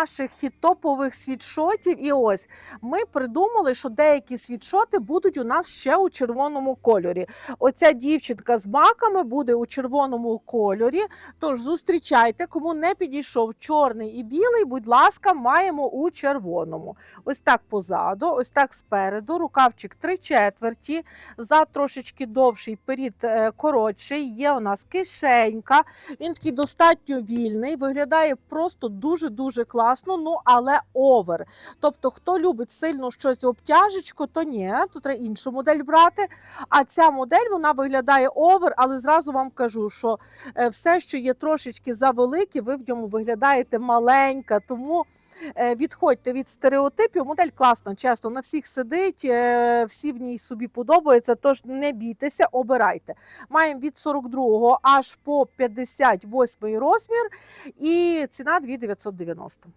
наших хіт-топових світшотів. І ось ми придумали, що деякі світшоти будуть у нас ще у червоному кольорі. Оця дівчинка з маками буде у червоному кольорі. Тож зустрічайте, кому не підійшов чорний і білий, будь ласка, маємо у червоному. Ось так позаду, ось так спереду, рукавчик три четверті, за трошечки довший перід е, коротший. Є у нас кишенька. Він такий достатньо вільний, виглядає просто дуже-дуже класно, ну але овер. Тобто, хто любить сильно щось обтяжечку, то ні, то треба іншу модель брати. А ця модель вона виглядає овер, але зразу вам кажу, що е, все, що є трошечки завелике, ви в ньому виглядаєте маленька. Тому е, відходьте від стереотипів. Модель класна, чесно, на всіх сидить, е, всі в ній собі подобаються. Тож не бійтеся, обирайте. Маємо від 42 аж по 58 розмір, і ціна 2990.